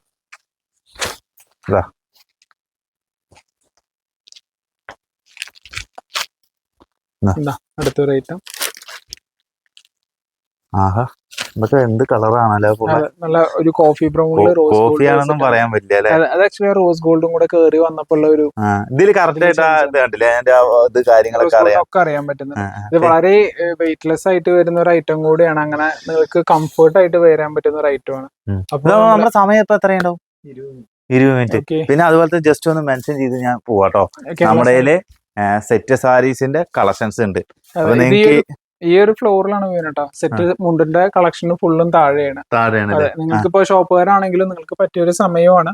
അടുത്തൊരു ഐറ്റം ആഹാ. ഇതൊക്കെ എന്ത് കളറാണല്ലോ നല്ല ഒരു കോഫി ബ്രൗൺ റോസ് കോഫി ആണെന്നും പറയാൻ പറ്റില്ല അത് ആക്ച്വലി റോസ് ഗോൾഡും കൂടെ കേറി വന്നപ്പോ ഉള്ള ഒരു ഇതിൽ കറക്റ്റ് ആയിട്ട് ഇത് കണ്ടില്ലേ? അതിന്റെ ഇത് കാര്യങ്ങളൊക്കെ അറിയാം. ഒക്കെ അറിയാൻ പറ്റുന്നത്. ഇത് വളരെ വെയിറ്റ്ലെസ് ആയിട്ട് വരുന്ന ഒരു ഐറ്റം കൂടിയാണ്. അങ്ങനെ നിങ്ങൾക്ക് കംഫർട്ട് ആയിട്ട് വരാൻ പറ്റുന്ന ഒരു ഐറ്റം ആണ്. അപ്പൊ നമ്മുടെ സമയം ഇപ്പൊ എത്രയുണ്ടാവും? ഇരുപത് മിനിറ്റ്. പിന്നെ അതുപോലത്തെ ജസ്റ്റ് ഒന്ന് മെൻഷൻ ചെയ്ത് ഞാൻ പോവാട്ടോ. നമ്മുടെ സെറ്റ് സാരീസിന്റെ കളക്ഷൻസ് ഉണ്ട്. അപ്പൊ നിങ്ങൾക്ക് ഈ ഒരു ഫ്ലോറിലാണ് വീണട്ടോ. സെറ്റ് മുണ്ടിന്റെ കളക്ഷൻ ഫുള്ളും താഴെയാണ്. താഴെയാണ് അതെ നിങ്ങൾക്ക് ഇപ്പൊ ഷോപ്പുകാരാണെങ്കിലും നിങ്ങൾക്ക് പറ്റിയ ഒരു സമയമാണ്.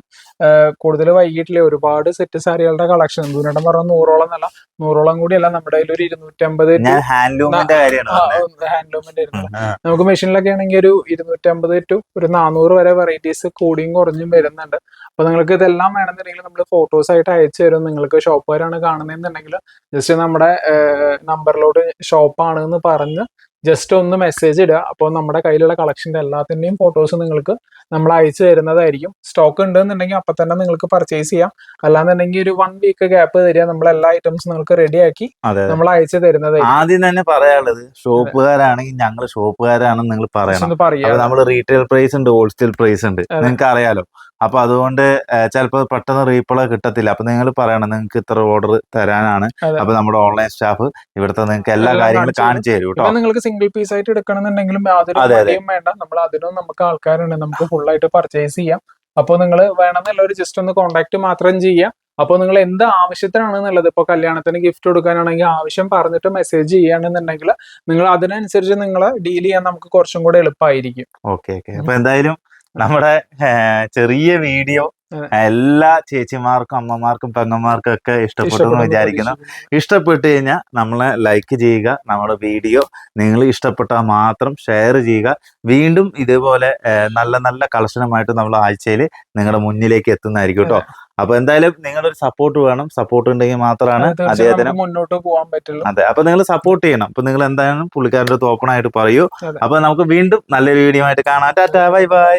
കൂടുതൽ വൈകിട്ടില്ലേ ഒരുപാട് സെറ്റ് സാരികളുടെ കളക്ഷൻ ദൂരം പറഞ്ഞ നൂറോളം എന്നല്ല നൂറോളം കൂടിയല്ല നമ്മുടെ കയ്യിൽ ഒരു ഇരുന്നൂറ്റമ്പത് ഹാൻഡ്ലൂമിന്റെ ഹാൻഡ്ലൂമിന്റെ നമുക്ക് മെഷീനിലൊക്കെ ആണെങ്കിൽ ഒരു ഇരുന്നൂറ്റമ്പത് ടു ഒരു നാനൂറ് വരെ വെറൈറ്റീസ് കൂടിയും കുറഞ്ഞും വരുന്നുണ്ട്. അപ്പൊ നിങ്ങൾക്ക് ഇതെല്ലാം വേണമെന്നുണ്ടെങ്കിൽ നമ്മൾ ഫോട്ടോസ് ആയിട്ട് അയച്ചു തരും. നിങ്ങൾക്ക് ഷോപ്പുകാരാണ് കാണുന്നതെന്നുണ്ടെങ്കിൽ ജസ്റ്റ് നമ്മുടെ നമ്പറിലോട്ട് ഷോപ്പാണ് എന്ന് പറഞ്ഞ് ജസ്റ്റ് ഒന്ന് മെസ്സേജ് ഇടുക. അപ്പോൾ നമ്മുടെ കയ്യിലുള്ള കളക്ഷന്റെ എല്ലാത്തിന്റെയും ഫോട്ടോസ് നിങ്ങൾക്ക് നമ്മൾ അയച്ചു തരുന്നതായിരിക്കും. സ്റ്റോക്ക് ഉണ്ടെന്നുണ്ടെങ്കിൽ അപ്പം തന്നെ നിങ്ങൾക്ക് പർച്ചേസ് ചെയ്യാം. അല്ലാന്നുണ്ടെങ്കിൽ ഒരു വൺ വീക്ക് ഗ്യാപ്പ് തരിക. നമ്മൾ എല്ലാ ഐറ്റംസ് നിങ്ങൾക്ക് റെഡിയാക്കി. നമ്മൾ അയച്ചു തരുന്നത് ആദ്യം തന്നെ പറയാനുള്ളത് ഷോപ്പുകാരാണെങ്കിൽ ഞങ്ങൾ ഷോപ്പുകാരാണെന്ന് നിങ്ങൾ പറയണം. നമ്മൾ റീറ്റെയിൽ പ്രൈസ് ഉണ്ട് ഹോൾസെയിൽ പ്രൈസ് ഉണ്ട്. നിങ്ങൾക്ക് അറിയാലോ. അപ്പൊ അതുകൊണ്ട് ചിലപ്പോൾ പെട്ടെന്ന് റീപ്ലൈ കിട്ടത്തില്ല. അപ്പൊ നിങ്ങൾ പറയണം നിങ്ങൾക്ക് ഇത്ര ഓർഡർ തരാനാണ്. അപ്പൊ നമ്മുടെ ഓൺലൈൻ സ്റ്റാഫ് ഇവിടുത്തെ നിങ്ങൾക്ക് എല്ലാ കാര്യങ്ങളും കാണിച്ചു തരും. കേട്ടോ. നിങ്ങൾക്ക് സിംഗിൾ പീസ് ആയിട്ട് എടുക്കണമെന്നുണ്ടെങ്കിലും യാതൊരു. മടിയും വേണ്ട. നമ്മൾ അതിനും നമുക്ക് ആൾക്കാരുണ്ട്. നമുക്ക് ഫുൾ ആയിട്ട് പർച്ചേസ് ചെയ്യാം. അപ്പോൾ നിങ്ങൾ വേണമെന്നല്ല ഒരു ജസ്റ്റ് ഒന്ന് കോൺടാക്ട് മാത്രം ചെയ്യാം. അപ്പോൾ നിങ്ങൾ എന്ത് ആവശ്യത്തിനാണെന്നുള്ളത് ഇപ്പോൾ കല്യാണത്തിന് ഗിഫ്റ്റ് കൊടുക്കാനാണെങ്കിൽ ആവശ്യം പറഞ്ഞിട്ട് മെസ്സേജ് ചെയ്യുകയാണെന്നുണ്ടെങ്കിൽ നിങ്ങൾ അതിനനുസരിച്ച് നിങ്ങൾ ഡീൽ ചെയ്യാൻ നമുക്ക് കുറച്ചും കൂടെ എളുപ്പമായിരിക്കും ഓക്കെ ഓക്കെ അപ്പൊ എന്തായാലും നമ്മുടെ ചെറിയ വീഡിയോ. എല്ലാ ചേച്ചിമാർക്കും അമ്മമാർക്കും പെങ്ങന്മാർക്കും ഒക്കെ ഇഷ്ടപ്പെട്ടു എന്ന് വിചാരിക്കുന്നു. ഇഷ്ടപ്പെട്ടു കഴിഞ്ഞാൽ നമ്മളെ ലൈക്ക് ചെയ്യുക നമ്മുടെ വീഡിയോ നിങ്ങൾ ഇഷ്ടപ്പെട്ടാൽ മാത്രം ഷെയർ ചെയ്യുക. വീണ്ടും ഇതേപോലെ നല്ല നല്ല കളക്ഷനുമായിട്ട് നമ്മൾ ആഴ്ചയിൽ നിങ്ങളുടെ മുന്നിലേക്ക് എത്തുന്നതായിരിക്കും കേട്ടോ. അപ്പൊ എന്തായാലും നിങ്ങളൊരു സപ്പോർട്ട് വേണം. സപ്പോർട്ട് ഉണ്ടെങ്കിൽ മാത്രമാണ് അദ്ദേഹത്തിന് മുന്നോട്ട് പോകാൻ പറ്റുള്ളൂ. അതെ അപ്പൊ നിങ്ങൾ സപ്പോർട്ട് ചെയ്യണം. അപ്പൊ നിങ്ങൾ എന്തായാലും പുള്ളിക്കാരുടെ അടുത്ത് ഓപ്പൺ ആയിട്ട് പറയൂ. അപ്പൊ നമുക്ക് വീണ്ടും നല്ലൊരു വീഡിയോ ആയിട്ട് കാണാം. Tata bye bye.